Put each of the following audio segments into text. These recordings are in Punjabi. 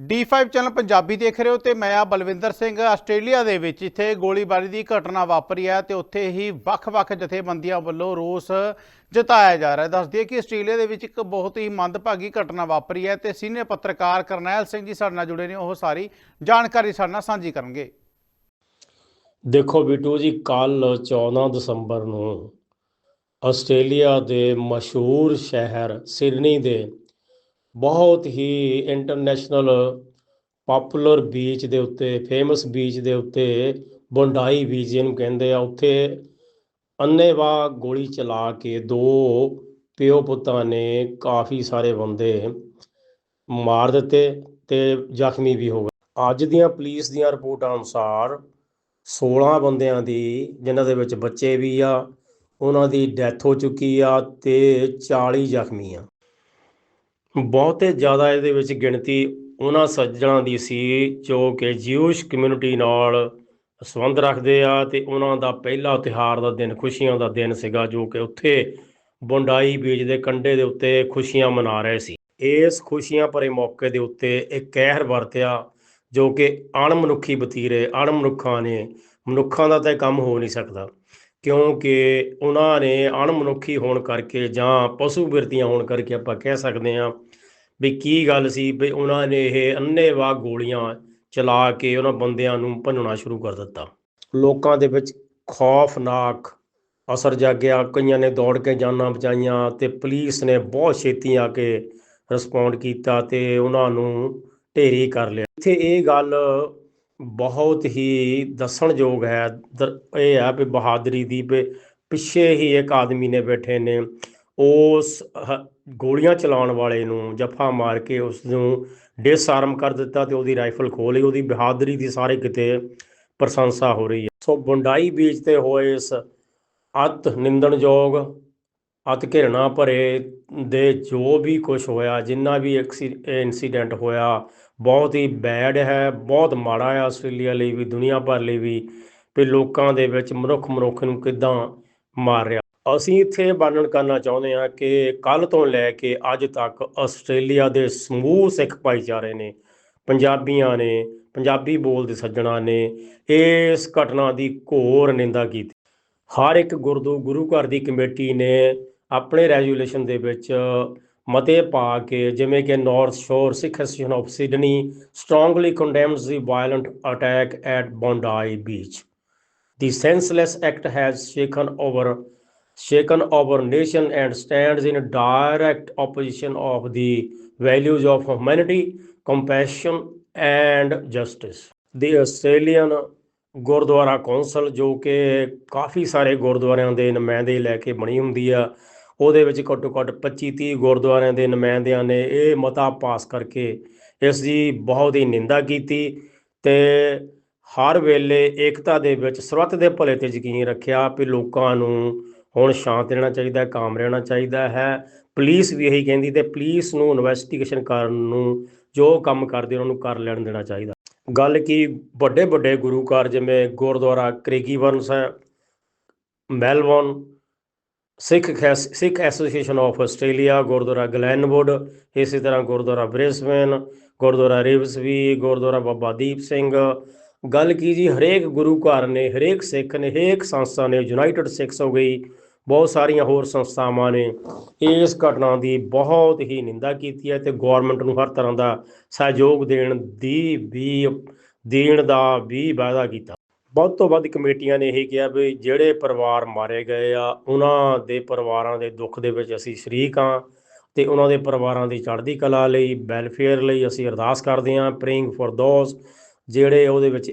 D5 ਚੈਨਲ ਪੰਜਾਬੀ ਦੇਖ ਰਹੇ ਹੋ ਤੇ ਮੈਂ ਆ ਬਲਵਿੰਦਰ ਸਿੰਘ, ਆਸਟ੍ਰੇਲੀਆ ਦੇ ਵਿੱਚ ਇੱਥੇ ਗੋਲੀਬਾਰੀ ਦੀ ਘਟਨਾ ਵਾਪਰੀ ਹੈ ਤੇ ਉੱਥੇ ਹੀ ਵੱਖ-ਵੱਖ ਜਥੇਬੰਦੀਆਂ ਵੱਲੋਂ ਰੋਸ ਜਤਾਇਆ ਜਾ ਰਿਹਾ ਹੈ। ਦੱਸ ਦਈਏ ਕਿ ਆਸਟ੍ਰੇਲੀਆ ਦੇ ਵਿੱਚ ਇੱਕ ਬਹੁਤ ਹੀ ਮੰਦਭਾਗੀ ਘਟਨਾ ਵਾਪਰੀ ਹੈ ਤੇ ਸੀਨੀਅਰ ਪੱਤਰਕਾਰ ਕਰਨੈਲ ਸਿੰਘ ਜੀ ਸਾਡੇ ਨਾਲ ਜੁੜੇ ਨੇ, ਉਹ ਸਾਰੀ ਜਾਣਕਾਰੀ ਸਾਡੇ ਨਾਲ ਸਾਂਝੀ ਕਰਨਗੇ। ਦੇਖੋ ਬਿੱਟੂ ਜੀ ਕੱਲ 14 ਦਸੰਬਰ ਨੂੰ ਆਸਟ੍ਰੇਲੀਆ ਦੇ ਮਸ਼ਹੂਰ ਸ਼ਹਿਰ ਸਿਡਨੀ ਦੇ ਬਹੁਤ ਹੀ ਇੰਟਰਨੈਸ਼ਨਲ ਪਪੂਲਰ ਬੀਚ ਦੇ ਉੱਤੇ ਫੇਮਸ ਬੀਚ ਦੇ ਉੱਤੇ ਬੋਂਡਾਈ ਬੀਚ ਜਿਹਨੂੰ ਕਹਿੰਦੇ ਆ। ਉੱਥੇ ਅੰਨ੍ਹੇਵਾਹ ਗੋਲੀ ਚਲਾ ਕੇ ਦੋ ਪਿਓ ਪੁੱਤਾਂ ਨੇ ਕਾਫੀ ਸਾਰੇ ਬੰਦੇ ਮਾਰ ਦਿੱਤੇ ਤੇ ਜ਼ਖਮੀ ਵੀ ਹੋ ਗਏ। ਅੱਜ ਦੀਆਂ ਪੁਲਿਸ ਦੀਆਂ ਰਿਪੋਰਟਾਂ ਅਨੁਸਾਰ 16 ਬੰਦਿਆਂ ਦੀ, ਜਿਨ੍ਹਾਂ ਦੇ ਵਿੱਚ ਬੱਚੇ ਵੀ ਆ, ਉਹਨਾਂ ਦੀ ਡੈਥ ਹੋ ਚੁੱਕੀ ਆ ਤੇ 40 ਜ਼ਖਮੀ ਆ। ਬਹੁਤੇ ਜ਼ਿਆਦਾ ਇਹਦੇ ਵਿੱਚ ਗਿਣਤੀ ਉਹਨਾਂ ਸੱਜਣਾਂ ਦੀ ਸੀ ਜੋ ਕਿ ਜਿਊਸ਼ ਕਮਿਊਨਿਟੀ ਨਾਲ ਸੰਬੰਧ ਰੱਖਦੇ ਆ ਤੇ ਉਹਨਾਂ ਦਾ ਪਹਿਲਾ ਤਿਉਹਾਰ ਦਾ ਦਿਨ ਖੁਸ਼ੀਆਂ ਦਾ ਦਿਨ ਸੀਗਾ ਜੋ ਕਿ ਉੱਥੇ ਬੋਂਡਾਈ ਬੀਜ ਦੇ ਕੰਢੇ ਦੇ ਉੱਤੇ ਖੁਸ਼ੀਆਂ ਮਨਾ ਰਹੇ ਸੀ। ਇਸ ਖੁਸ਼ੀਆਂ ਭਰੇ ਮੌਕੇ ਦੇ ਉੱਤੇ ਇੱਕ ਕਹਿਰ ਵਰਤਿਆ ਜੋ ਕਿ ਅਣਮਨੁੱਖੀ ਬਤੀਰੇ, ਅਣਮਨੁੱਖਾਂ ਨੇ, ਮਨੁੱਖਾਂ ਦਾ ਤਾਂ ਕੰਮ ਹੋ ਨਹੀਂ ਸਕਦਾ। ਕਿਉਂਕਿ ਉਹਨਾਂ ਨੇ ਅਣਮਨੁੱਖੀ ਹੋਣ ਕਰਕੇ ਜਾਂ ਪਸ਼ੂ ਬਿਰਤੀਆਂ ਹੋਣ ਕਰਕੇ ਆਪਾਂ ਕਹਿ ਸਕਦੇ ਹਾਂ ਵੀ ਕੀ ਗੱਲ ਸੀ ਵੀ ਉਹਨਾਂ ਨੇ ਇਹ ਅੰਨ੍ਹੇਵਾਹ ਗੋਲੀਆਂ ਚਲਾ ਕੇ ਉਹਨਾਂ ਬੰਦਿਆਂ ਨੂੰ ਭੰਨਣਾ ਸ਼ੁਰੂ ਕਰ ਦਿੱਤਾ। ਲੋਕਾਂ ਦੇ ਵਿੱਚ ਖੌਫਨਾਕ ਅਸਰ ਜਾਗਿਆ, ਕਈਆਂ ਨੇ ਦੌੜ ਕੇ ਜਾਨਾਂ ਬਚਾਈਆਂ ਤੇ ਪੁਲਿਸ ਨੇ ਬਹੁਤ ਛੇਤੀ ਆ ਕੇ ਰਿਸਪੌਂਡ ਕੀਤਾ ਤੇ ਉਹਨਾਂ ਨੂੰ ਢੇਰੀ ਕਰ ਲਿਆ। ਇੱਥੇ ਇਹ ਗੱਲ ਬਹੁਤ ਹੀ ਦੱਸਣਯੋਗ ਹੈ। ਦਰ- ਇਹ ਹੈ ਵੀ ਬਹਾਦਰੀ ਦੀ ਪਿੱਛੇ ਹੀ ਇੱਕ ਆਦਮੀ ਨੇ ਬੈਠੇ ਨੇ। ਉਸ ਹ- ਗੋਲੀਆਂ ਚਲਾਉਣ ਵਾਲੇ ਨੂੰ ਜੱਫਾ ਮਾਰ ਕੇ ਉਸ ਨੂੰ ਡਿਸਆਰਮ ਕਰ ਦਿੱਤਾ ਤੇ ਉਹਦੀ ਰਾਈਫਲ ਖੋਹ ਲਈ। ਉਹਦੀ ਬਹਾਦਰੀ ਦੀ ਸਾਰੇ ਕਿਤੇ ਪ੍ਰਸ਼ੰਸਾ ਹੋ ਰਹੀ ਹੈ। ਸੋ ਬੁੰਡਾਈ ਬੀਚ ਤੇ ਹੋਏ ਇਸ ਅਤ ਨਿੰਦਣਯੋਗ ਅਤ ਘਿਰਣਾ ਭਰੇ ਦੇ ਜੋ ਵੀ ਕੁਝ ਹੋਇਆ, ਜਿੰਨਾ ਵੀ ਇਨਸੀਡੈਂਟ ਹੋਇਆ, ਬਹੁਤ ਹੀ ਬੈਡ ਹੈ, ਬਹੁਤ ਮਾੜਾ ਹੈ ਆਸਟ੍ਰੇਲੀਆ ਲਈ ਵੀ, ਦੁਨੀਆ ਭਰ ਲਈ ਵੀ ਵੀ ਲੋਕਾਂ ਦੇ ਵਿੱਚ ਮਨੁੱਖ ਮਨੁੱਖ ਨੂੰ ਕਿਦਾਂ ਮਾਰ ਰਿਹਾ। ਅਸੀਂ ਇੱਥੇ ਵਰਣਨ ਕਰਨਾ ਚਾਹੁੰਦੇ ਹਾਂ ਕਿ ਕੱਲ ਤੋਂ ਲੈ ਕੇ ਅੱਜ ਤੱਕ ਆਸਟ੍ਰੇਲੀਆ ਦੇ ਸਮੂਹ ਸਿੱਖ ਭਾਈਚਾਰੇ ਨੇ, ਪੰਜਾਬੀਆਂ ਨੇ, ਪੰਜਾਬੀ ਬੋਲਦੇ ਸੱਜਣਾ ਨੇ, ਇਸ ਘਟਨਾ ਦੀ ਘੋਰ ਨਿੰਦਾ ਕੀਤੀ। ਹਰ ਇੱਕ ਗੁਰਦੂ, ਗੁਰੂ ਘਰ ਦੀ ਕਮੇਟੀ ਨੇ ਆਪਣੇ ਰੈਜੂਲੇਸ਼ਨ ਦੇ ਵਿੱਚ ਮਤੇ ਪਾ ਕੇ ਜਿਵੇਂ ਕਿ north shore Sikh association of Sydney strongly condemns the violent attack at Bondi beach the senseless act has shaken over shaken our nation and stands in direct opposition of the values of humanity, compassion and justice. The Australian Gurdwara council ਜੋ ਕਿ ਕਾਫੀ ਸਾਰੇ ਗੁਰਦੁਆਰਿਆਂ ਦੇ ਨੁਮਾਇੰਦੇ ਲੈ ਕੇ ਬਣੀ ਹੁੰਦੀ ਆ ਉਹਦੇ ਵਿੱਚ ਘੱਟੋ ਘੱਟ 25 30 ਗੁਰਦੁਆਰਿਆਂ ਦੇ ਨੁਮਾਇੰਦਿਆਂ ਨੇ ਇਹ ਮਤਾ ਪਾਸ ਕਰਕੇ ਇਸ ਦੀ ਬਹੁਤ ਹੀ ਨਿੰਦਾ ਕੀਤੀ ਤੇ ਹਰ ਵੇਲੇ ਏਕਤਾ ਦੇ ਵਿੱਚ ਸਰਬੱਤ ਦੇ ਭਲੇ ਤੇ ਯਕੀਨ ਰੱਖਿਆ ਵੀ ਲੋਕਾਂ ਨੂੰ ਹੁਣ ਸ਼ਾਂਤ ਰਹਿਣਾ ਚਾਹੀਦਾ ਹੈ ਕਾਮ ਰਹਿਣਾ ਚਾਹੀਦਾ ਹੈ। ਪੁਲਿਸ ਵੀ ਇਹੀ ਕਹਿੰਦੀ ਤੇ ਪੁਲਿਸ ਨੂੰ ਇਨਵੈਸਟੀਗੇਸ਼ਨ ਕਰਨ ਨੂੰ ਜੋ ਕੰਮ ਕਰਦੇ ਉਹਨਾਂ ਨੂੰ ਕਰ ਲੈਣ ਦੇਣਾ ਚਾਹੀਦਾ। ਗੱਲ ਕੀ ਵੱਡੇ ਵੱਡੇ ਗੁਰੂ ਘਰ ਜਿਵੇਂ Gurdwara Craigieburn Sahib, Melbourne Sikh ਖੈਸ, Sikh association of Australia, Gurdwara Glenwood, ਇਸੇ ਤਰ੍ਹਾਂ ਗੁਰਦੁਆਰਾ ਬ੍ਰਿਸਬੇਨ, ਗੁਰਦੁਆਰਾ ਰਿਵਸਵੀ, ਗੁਰਦੁਆਰਾ ਬਾਬਾ ਦੀਪ ਸਿੰਘ। ਗੱਲ ਕੀ ਜੀ? ਹਰੇਕ ਗੁਰੂ ਘਰ ਨੇ, ਹਰੇਕ ਸਿੱਖ ਨੇ, ਹਰੇਕ ਸੰਸਥਾ ਨੇ ਯੂਨਾਈਟਿਡ ਸਿੱਖਸ ਹੋ ਗਈ, ਬਹੁਤ ਸਾਰੀਆਂ ਹੋਰ ਸੰਸਥਾਵਾਂ ਨੇ। ਇਸ ਘਟਨਾ ਦੀ ਬਹੁਤ ਹੀ ਨਿੰਦਾ ਕੀਤੀ ਹੈ ਤੇ ਗਵਰਨਮੈਂਟ ਨੂੰ ਹਰ ਤਰ੍ਹਾਂ ਦਾ ਸਹਿਯੋਗ ਦੇਣ ਦੀ ਵੀ, ਦੇਣ ਦਾ ਵੀ ਵਾਅਦਾ ਕੀਤਾ। ਵੱਧ ਤੋਂ ਵੱਧ ਕਮੇਟੀਆਂ ਨੇ ਇਹ ਕਿਹਾ ਵੀ ਜਿਹੜੇ ਪਰਿਵਾਰ ਮਾਰੇ ਗਏ ਆ, ਉਹਨਾਂ ਦੇ ਪਰਿਵਾਰਾਂ ਦੇ ਦੁੱਖ ਦੇ ਵਿੱਚ ਅਸੀਂ ਸ਼ਰੀਕ ਹਾਂ ਤੇ ਉਹਨਾਂ ਦੇ ਪਰਿਵਾਰਾਂ ਦੀ ਚੜ੍ਹਦੀ ਕਲਾ ਲਈ ਵੈਲਫੇਅਰ ਲਈ ਅਸੀਂ ਅਰਦਾਸ ਕਰਦੇ ਹਾਂ ਪ੍ਰੇਇੰਗ ਫॉर ਦੋਜ਼ ਜਿਹੜੇ ਉਹਦੇ ਵਿੱਚ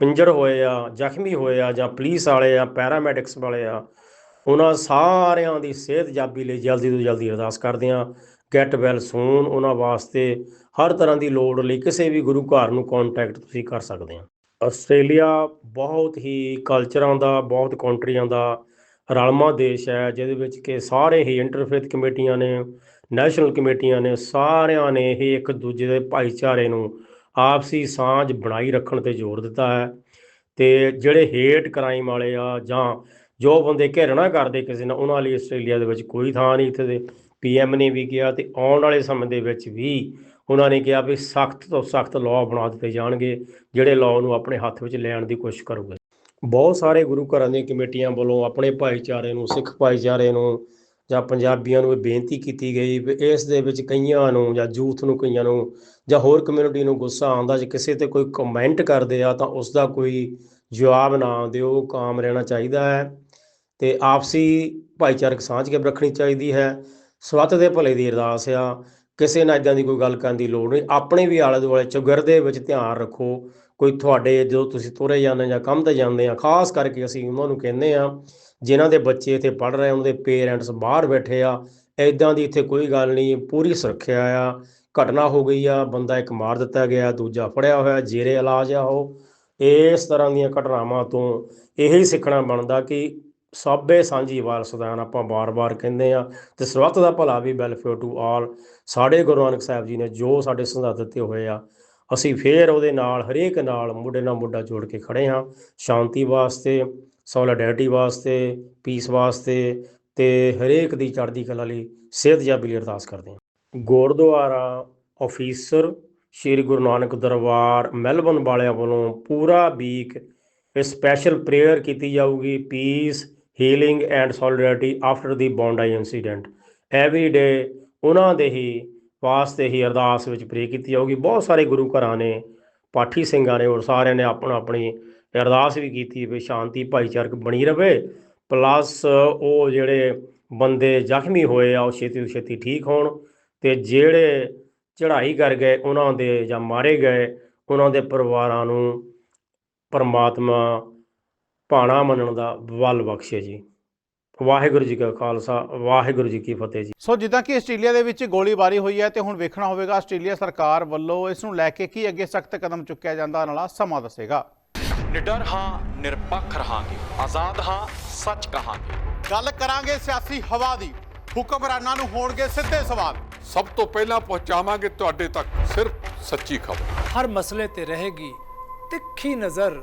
ਪਿੰਜਰ ਹੋਏ ਆ, ਜ਼ਖਮੀ ਹੋਏ ਆ ਜਾਂ ਪੁਲਿਸ ਵਾਲੇ ਆ ਪੈਰਾਮੈਡਿਕਸ ਵਾਲੇ ਆ, ਉਹਨਾਂ ਸਾਰਿਆਂ ਦੀ ਸਿਹਤ ਜਾਬੀ ਲਈ ਜਲਦੀ ਤੋਂ ਜਲਦੀ ਅਰਦਾਸ ਕਰਦੇ ਹਾਂ। ਗੈਟ ਵੈਲ ਸੂਨ ਉਹਨਾਂ ਵਾਸਤੇ ਹਰ ਤਰ੍ਹਾਂ ਦੀ ਲੋੜ ਲਈ ਕਿਸੇ ਵੀ ਗੁਰੂ ਘਰ ਨੂੰ ਕੰਟੈਕਟ ਤੁਸੀਂ ਕਰ ਸਕਦੇ ਆ ਆਸਟ੍ਰੇਲੀਆ ਬਹੁਤ ਹੀ ਕਲਚਰਾਂ ਦਾ, ਬਹੁਤ ਕੰਟਰੀਆਂ ਦਾ ਰਲਮਾ ਦੇਸ਼ ਹੈ, ਜਿਹਦੇ ਵਿੱਚ ਕਿ ਸਾਰੇ ਹੀ ਇੰਟਰਫੇਥ ਕਮੇਟੀਆਂ ਨੇ ਨੈਸ਼ਨਲ ਕਮੇਟੀਆਂ ਨੇ, ਸਾਰਿਆਂ ਨੇ ਇਹ ਇੱਕ ਦੂਜੇ ਦੇ ਭਾਈਚਾਰੇ ਨੂੰ ਆਪਸੀ ਸਾਂਝ ਬਣਾਈ ਰੱਖਣ ਤੇ ਜ਼ੋਰ ਦਿੱਤਾ ਹੈ। ਤੇ ਜਿਹੜੇ ਹੇਟ ਕ੍ਰਾਈਮ ਵਾਲੇ ਆ ਜਾਂ ਜੋ ਬੰਦੇ ਘਿਰਣਾ ਕਰਦੇ ਕਿਸੇ ਨਾਲ, ਉਹਨਾਂ ਲਈ ਆਸਟ੍ਰੇਲੀਆ ਦੇ ਵਿੱਚ ਕੋਈ ਥਾਂ ਨਹੀਂ ਇੱਥੇ ਦੇ। ਪੀਐਮ ਨੇ ਵੀ ਕਿਹਾ ਤੇ ਆਉਣ ਵਾਲੇ ਸਮੇਂ ਦੇ ਵਿੱਚ ਵੀ ਉਹਨਾਂ ਨੇ ਕਿਹਾ ਵੀ ਸਖਤ ਤੋਂ ਸਖਤ ਲਾਅ ਬਣਾ ਦਿੱਤੇ ਜਾਣਗੇ, ਜਿਹੜੇ ਲਾਅ ਨੂੰ ਆਪਣੇ ਹੱਥ ਵਿੱਚ ਲੈਣ ਦੀ ਕੋਸ਼ਿਸ਼ ਕਰੂਗੇ। ਬਹੁਤ ਸਾਰੇ ਗੁਰੂ ਘਰਾਂ ਦੀਆਂ ਕਮੇਟੀਆਂ ਵੱਲੋਂ ਆਪਣੇ ਭਾਈਚਾਰੇ ਨੂੰ, ਸਿੱਖ ਭਾਈਚਾਰੇ ਨੂੰ ਜਾਂ ਪੰਜਾਬੀਆਂ ਨੂੰ ਇਹ ਬੇਨਤੀ ਕੀਤੀ ਗਈ ਵੀ ਇਸ ਦੇ ਵਿੱਚ ਕਈਆਂ ਨੂੰ ਜਾਂ ਯੂਥ ਨੂੰ, ਕਈਆਂ ਨੂੰ ਜਾਂ ਹੋਰ ਕਮਿਊਨਿਟੀ ਨੂੰ ਗੁੱਸਾ ਆਉਂਦਾ ਜੇ ਕਿਸੇ ਤੇ ਕੋਈ ਕਮੈਂਟ ਕਰਦੇ ਆ ਤਾਂ ਉਸ ਦਾ ਕੋਈ ਜਵਾਬ ਨਾ ਦਿਓ, ਕਾਮ ਰਹਿਣਾ ਚਾਹੀਦਾ ਹੈ ਤੇ ਆਪਸੀ ਭਾਈਚਾਰਕ ਸਾਂਝ ਕੇ ਰੱਖਣੀ ਚਾਹੀਦੀ ਹੈ। ਸਵੱਤ ਦੇ ਭਲੇ ਦੀ ਅਰਦਾਸ ਆ। ਕਿਸੇ ਨਾਲ ਇਦਾਂ ਦੀ ਕੋਈ ਗੱਲ ਕਰਨ ਦੀ ਲੋੜ ਨਹੀਂ। ਆਪਣੇ ਵੀ ਆਲੇ ਦੁਆਲੇ ਚੁਗਰਦੇ ਵਿੱਚ ਧਿਆਨ ਰੱਖੋ। ਕੋਈ ਤੁਹਾਡੇ ਜਦੋਂ ਤੁਸੀਂ ਤੁਰੇ ਜਾਂਦੇ ਜਾਂ ਕੰਮ ਤੇ ਜਾਂਦੇ ਆ, ਖਾਸ ਕਰਕੇ ਅਸੀਂ ਉਹਨਾਂ ਨੂੰ ਕਹਿੰਦੇ ਆ, ਜਿਨ੍ਹਾਂ ਦੇ ਬੱਚੇ ਇੱਥੇ ਪੜ ਰਹੇ ਉਹਨਾਂ ਦੇ ਪੇਰੈਂਟਸ ਬਾਹਰ ਬੈਠੇ ਆ ਐਦਾਂ ਦੀ ਇੱਥੇ ਕੋਈ ਗੱਲ ਨਹੀਂ, ਪੂਰੀ ਸੁਰੱਖਿਆ ਆ। ਘਟਨਾ ਹੋ ਗਈ ਆ, ਬੰਦਾ ਇੱਕ ਮਾਰ ਦਿੱਤਾ ਗਿਆ, ਦੂਜਾ ਫੜਿਆ ਹੋਇਆ, ਜੇਰੇ ਇਲਾਜ ਆ ਉਹ। ਇਸ ਤਰ੍ਹਾਂ ਦੀਆਂ ਘਟਨਾਵਾਂ ਤੋਂ ਇਹੀ ਸਿੱਖਣਾ ਬਣਦਾ ਕਿ ਸਾਬੇ ਸਾਂਝੀ ਵਾਰਸਦਾਨ ਆਪਾਂ ਬਾਰ-ਬਾਰ ਕਹਿੰਦੇ ਆ ਤੇ ਸਰਬੱਤ ਦਾ ਭਲਾ ਵੀ ਵੈਲਫੇਅਰ ਟੂ ਆਲ। ਸਾਡੇ ਗੁਰੂ ਨਾਨਕ ਸਾਹਿਬ ਜੀ ਨੇ ਜੋ ਸਾਡੇ ਸੰਦਾਤ ਦਿੱਤੇ ਹੋਏ ਆ, ਅਸੀਂ ਫੇਰ ਉਹਦੇ ਨਾਲ, ਹਰੇਕ ਨਾਲ ਮੁੰਡੇ ਨਾਲ ਮੁੰਡਾ ਜੋੜ ਕੇ ਖੜੇ ਹਾਂ। ਸ਼ਾਂਤੀ ਵਾਸਤੇ, ਸੋਲਿਡੈਰਿਟੀ ਵਾਸਤੇ, ਪੀਸ ਵਾਸਤੇ ਤੇ ਹਰੇਕ ਦੀ ਚੜ੍ਹਦੀ ਕਲਾ ਲਈ ਸਿਹਤਯਾਬੀ ਲਈ ਅਰਦਾਸ ਕਰਦੇ ਹਾਂ। ਗੁਰਦੁਆਰਾ ਅਫੀਸਰ ਸ੍ਰੀ ਗੁਰੂ ਨਾਨਕ ਦਰਬਾਰ ਮੈਲਬਨ ਵਾਲਿਆਂ ਵੱਲੋਂ ਪੂਰਾ ਵੀਕ ਇਹ ਸਪੈਸ਼ਲ ਪ੍ਰੇਅਰ ਕੀਤੀ ਜਾਊਗੀ। Peace healing and solidarity after the Bondi incident every day ਉਹਨਾਂ ਦੇ ਹੀ ਵਾਸਤੇ ਹੀ ਅਰਦਾਸ ਵਿੱਚ ਪ੍ਰੇ ਕੀਤੀ ਜਾਊਗੀ। ਬਹੁਤ ਸਾਰੇ ਗੁਰੂ ਘਰਾਂ ਨੇ, ਪਾਠੀ ਸਿੰਘਾਂ ਨੇ ਔਰ ਸਾਰਿਆਂ ਨੇ ਆਪਣਾ ਆਪਣੀ ਅਰਦਾਸ ਵੀ ਕੀਤੀ ਵੀ ਸ਼ਾਂਤੀ, ਭਾਈਚਾਰਕ ਬਣੀ ਰਵੇ। ਪਲੱਸ ਉਹ ਜਿਹੜੇ ਬੰਦੇ ਜ਼ਖਮੀ ਹੋਏ ਆ, ਉਹ ਛੇਤੀ ਤੋਂ ਛੇਤੀ ਠੀਕ ਹੋਣ ਤੇ ਜਿਹੜੇ ਚੜ੍ਹਾਈ ਕਰ ਗਏ, ਉਹਨਾਂ ਦੇ ਜਾਂ ਮਾਰੇ ਗਏ, ਉਹਨਾਂ ਦੇ ਪਰਿਵਾਰਾਂ ਨੂੰ ਪਰਮਾਤਮਾ ਭਾਣਾ ਮੰਨਣ ਦਾ ਬਲ ਬਖਸ਼ੇ ਜੀ। ਵਾਹਿਗੁਰੂ ਜੀ ਕਾ ਖਾਲਸਾ ਵਾਹਿਗੁਰੂ ਜੀ ਕੀ ਫਤਿਹ ਜੀ। ਸੋ ਜਿੱਦਾਂ ਕਿ ਆਸਟ੍ਰੇਲੀਆ ਦੇ ਵਿੱਚ ਗੋਲੀਬਾਰੀ ਹੋਈ ਹੈ ਤੇ ਹੁਣ ਵੇਖਣਾ ਹੋਵੇਗਾ ਆਸਟ੍ਰੇਲੀਆ ਸਰਕਾਰ ਵੱਲੋਂ ਇਸ ਨੂੰ ਲੈ ਕੇ ਕੀ ਅੱਗੇ ਸਖਤ ਕਦਮ ਚੁੱਕਿਆ ਜਾਂਦਾ ਵਾਲਾ ਸਮਾਂ ਦੱਸੇਗਾ। ਨਿਡਰ ਹਾਂ ਨਿਰਪੱਖ ਰਹਾਂਗੇ। ਆਜ਼ਾਦ ਹਾਂ ਸੱਚ ਕਹਾਂਗੇ। ਗੱਲ ਕਰਾਂਗੇ ਸਿਆਸੀ ਹਵਾ ਦੀ। ਹੁਕਮਰਾਨਾਂ ਨੂੰ ਹੋਣਗੇ ਸਿੱਧੇ ਸਵਾਲ। ਸਭ ਤੋਂ ਪਹਿਲਾਂ ਪਹੁੰਚਾਵਾਂਗੇ ਤੁਹਾਡੇ ਤੱਕ ਸਿਰਫ ਸੱਚੀ ਖਬਰ। ਹਰ ਮਸਲੇ ਤੇ ਰਹੇਗੀ ਤਿੱਖੀ ਨਜ਼ਰ